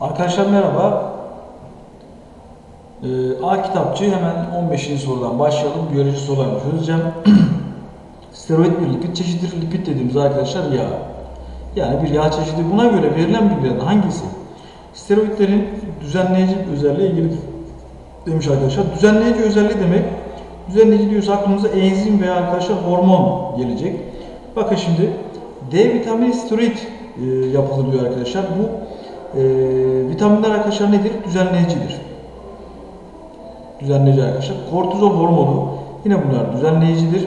Arkadaşlar merhaba. Ee, A kitapçı hemen 15. sorudan başlayalım. Biyoloji sorularını çözeceğim. Steroid bir lipid çeşididir. Lipid dediğimiz arkadaşlar yağ. Yani bir yağ çeşidi. Buna göre verilen bilgilerden hangisi? Steroidlerin düzenleyici özelliği ilgilidir demiş arkadaşlar. Düzenleyici özelliği demek düzenleyici diyorsa aklımıza enzim veya arkadaşlar hormon gelecek. Bakın şimdi D vitamini steroid e, yapılır diyor arkadaşlar. Bu e, vitaminler arkadaşlar nedir? Düzenleyicidir. Düzenleyici arkadaşlar. Kortizol hormonu yine bunlar düzenleyicidir.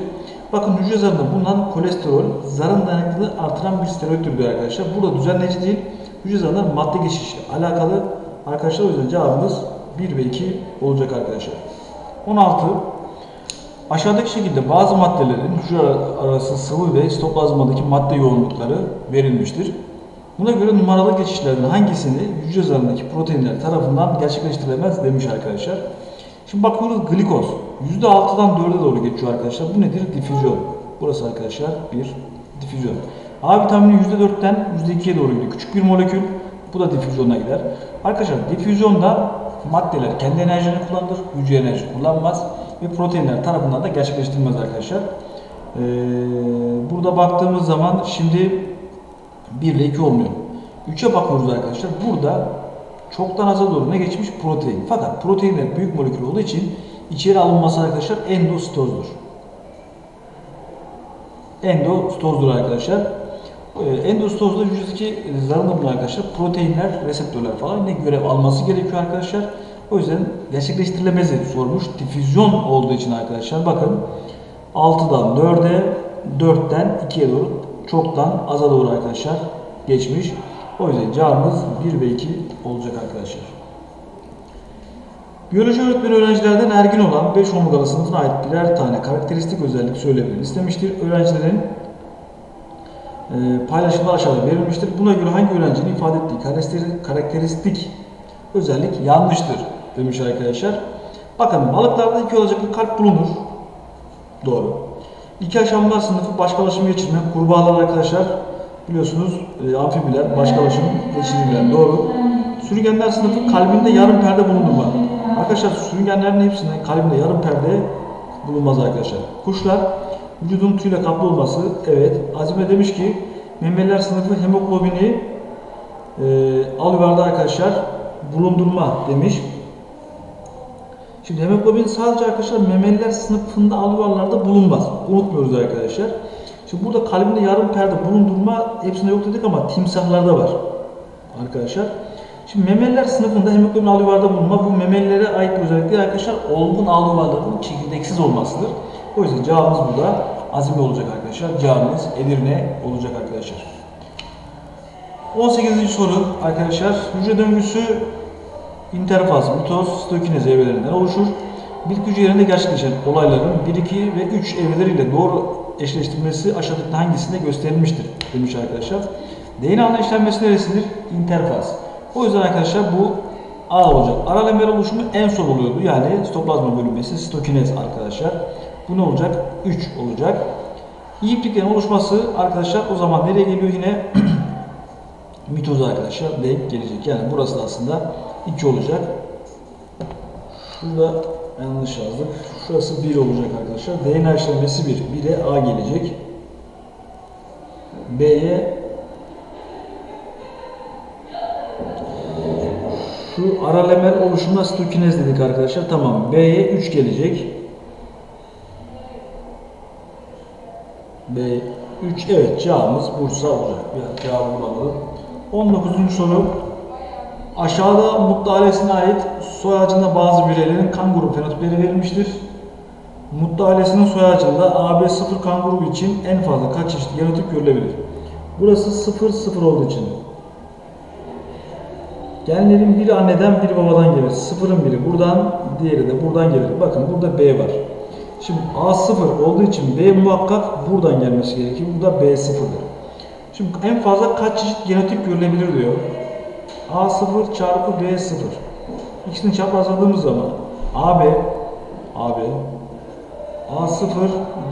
Bakın hücre zarında bulunan kolesterol zarın dayanıklılığını artıran bir diyor arkadaşlar. Burada düzenleyici değil, hücre zarında madde geçişi alakalı arkadaşlar. O yüzden cevabımız 1 ve 2 olacak arkadaşlar. 16. Aşağıdaki şekilde bazı maddelerin hücre arası sıvı ve sitoplazmadaki madde yoğunlukları verilmiştir. Buna göre numaralı geçişlerden hangisini hücre zarındaki proteinler tarafından gerçekleştirilemez demiş arkadaşlar. Şimdi bakıyoruz glikoz. %6'dan 4'e doğru geçiyor arkadaşlar. Bu nedir? Difüzyon. Burası arkadaşlar bir difüzyon. A vitamini %4'ten %2'ye doğru gidiyor. Küçük bir molekül. Bu da difüzyona gider. Arkadaşlar difüzyonda maddeler kendi enerjini kullanır. Hücre enerji kullanmaz. Ve proteinler tarafından da gerçekleştirilmez arkadaşlar. Ee, burada baktığımız zaman şimdi 1 ile 2 olmuyor. 3'e bakıyoruz arkadaşlar. Burada çoktan aza doğru ne geçmiş? Protein. Fakat proteinler büyük molekül olduğu için içeri alınması arkadaşlar endositozdur. Endositozdur arkadaşlar. Ee, Endositozda hücredeki zarında arkadaşlar proteinler, reseptörler falan ne görev alması gerekiyor arkadaşlar. O yüzden gerçekleştirilemez sormuş. Difüzyon olduğu için arkadaşlar bakın 6'dan 4'e 4'ten 2'ye doğru çoktan aza doğru arkadaşlar geçmiş. O yüzden cevabımız 1 ve 2 olacak arkadaşlar. Biyoloji öğretmeni öğrencilerden ergin olan 5 omurgalı sınıfına ait birer tane karakteristik özellik söyleyebilir istemiştir. Öğrencilerin e, paylaşımlar aşağıda verilmiştir. Buna göre hangi öğrencinin ifade ettiği karakteristik özellik yanlıştır demiş arkadaşlar. Bakın balıklarda iki olacaklı kalp bulunur. Doğru. İki aşamlar sınıfı başkalaşım geçirme. Kurbağalar arkadaşlar biliyorsunuz e, amfibiler başkalaşım geçirirler. Doğru. Sürüngenler sınıfı kalbinde yarım perde bulundurma. Arkadaşlar sürüngenlerin hepsinde kalbinde yarım perde bulunmaz arkadaşlar. Kuşlar vücudun tüyle kaplı olması. Evet. Azime demiş ki memeliler sınıfı hemoglobini e, al yuvarda arkadaşlar bulundurma demiş. Şimdi hemoglobin sadece arkadaşlar memeliler sınıfında alüvarlarda bulunmaz. Unutmuyoruz arkadaşlar. Şimdi burada kalbinde yarım perde bulundurma hepsinde yok dedik ama timsahlarda var. Arkadaşlar. Şimdi memeliler sınıfında hemoglobin alüvarda bulunma bu memelilere ait özellikler arkadaşlar olgun alüvarların çekirdeksiz olmasıdır. O yüzden cevabımız burada azime olacak arkadaşlar. Cevabımız Edirne olacak arkadaşlar. 18. soru arkadaşlar. Hücre döngüsü interfaz, mitoz, sitokinez evrelerinden oluşur. Bitki hücrelerinde gerçekleşen olayların 1, 2 ve 3 evreleriyle doğru eşleştirilmesi aşağıdaki hangisinde gösterilmiştir demiş arkadaşlar. DNA'nın işlenmesi neresidir? İnterfaz. O yüzden arkadaşlar bu A olacak. Ara lember oluşumu en son oluyordu. Yani sitoplazma bölünmesi, sitokinez arkadaşlar. Bu ne olacak? 3 olacak. İpliklerin oluşması arkadaşlar o zaman nereye geliyor yine? mitoz arkadaşlar denk gelecek. Yani burası da aslında 2 olacak. Şurada yanlış yazdık. Şurası 1 olacak arkadaşlar. DNA işlemesi 1. 1'e A gelecek. B'ye şu ara lemel oluşumuna stokinez dedik arkadaşlar. Tamam. B'ye 3 gelecek. B 3 evet cevabımız Bursa olacak. Bir cevabı bulamadım. 19. soru. Aşağıda Mutlu ailesine ait soy ağacında bazı bireylerin kan grubu fenotipleri verilmiştir. Mutlu ailesinin soy ağacında AB0 kan grubu için en fazla kaç çeşit genotip görülebilir? Burası 0 0 olduğu için. Genlerin biri anneden biri babadan gelir. Sıfırın biri buradan, diğeri de buradan gelir. Bakın burada B var. Şimdi A sıfır olduğu için B muhakkak buradan gelmesi gerekiyor. Bu da B sıfırdır. Şimdi en fazla kaç çeşit genotip görülebilir diyor. A0 çarpı B0. İkisini çaprazladığımız zaman AB AB A0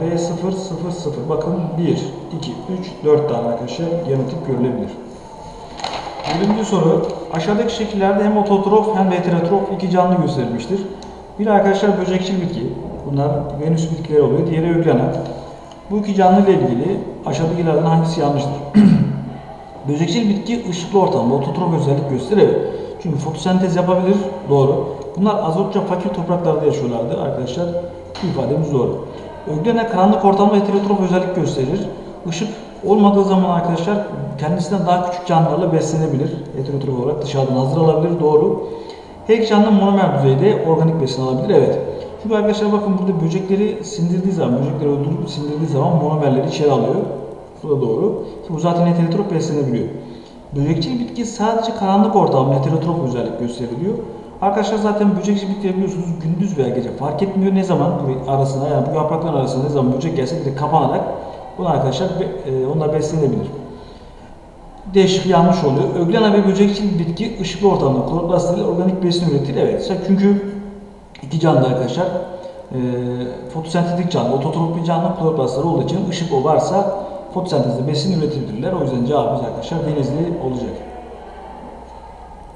B0 0 0 bakın 1 2 3 4 tane arkadaşlar genotip görülebilir. Birinci soru. Aşağıdaki şekillerde hem ototrof hem de heterotrof iki canlı gösterilmiştir. Biri arkadaşlar böcekçil bitki. Bunlar venüs bitkileri oluyor. Diğeri öglena. Bu iki canlı ile ilgili aşağıdakilerden hangisi yanlıştır? Böcekçil bitki ışıklı ortamda ototrof özellik gösterir. Çünkü fotosentez yapabilir. Doğru. Bunlar azotça fakir topraklarda yaşıyorlardı arkadaşlar. Bu ifademiz doğru. Öglena karanlık ortamda heterotrof özellik gösterir. Işık olmadığı zaman arkadaşlar kendisinden daha küçük canlılarla beslenebilir. Heterotrof olarak dışarıdan hazır alabilir. Doğru. Her canlı monomer düzeyde organik besin alabilir. Evet. Çünkü arkadaşlar bakın burada böcekleri sindirdiği zaman, böcekleri öldürüp sindirdiği zaman monomerleri içeri alıyor. Bu da doğru. Bu zaten heterotrof beslenebiliyor. Böcekçil bitki sadece karanlık ortamda heterotrof özellik gösteriliyor. Arkadaşlar zaten böcekçil bitki biliyorsunuz gündüz veya gece fark etmiyor ne zaman arasına yani bu yaprakların arasına ne zaman böcek gelse direkt kapanarak bunu arkadaşlar e, onlar beslenebilir. Değişik yanlış oluyor. Öglena ve böcekçil bitki ışıklı ortamda kloroplast organik besin üretir. Evet çünkü iki canlı arkadaşlar e, fotosentetik canlı, ototrop canlı kloroplastları olduğu için ışık o varsa fotosentezde besin üretebilirler. O yüzden cevabımız arkadaşlar denizli olacak.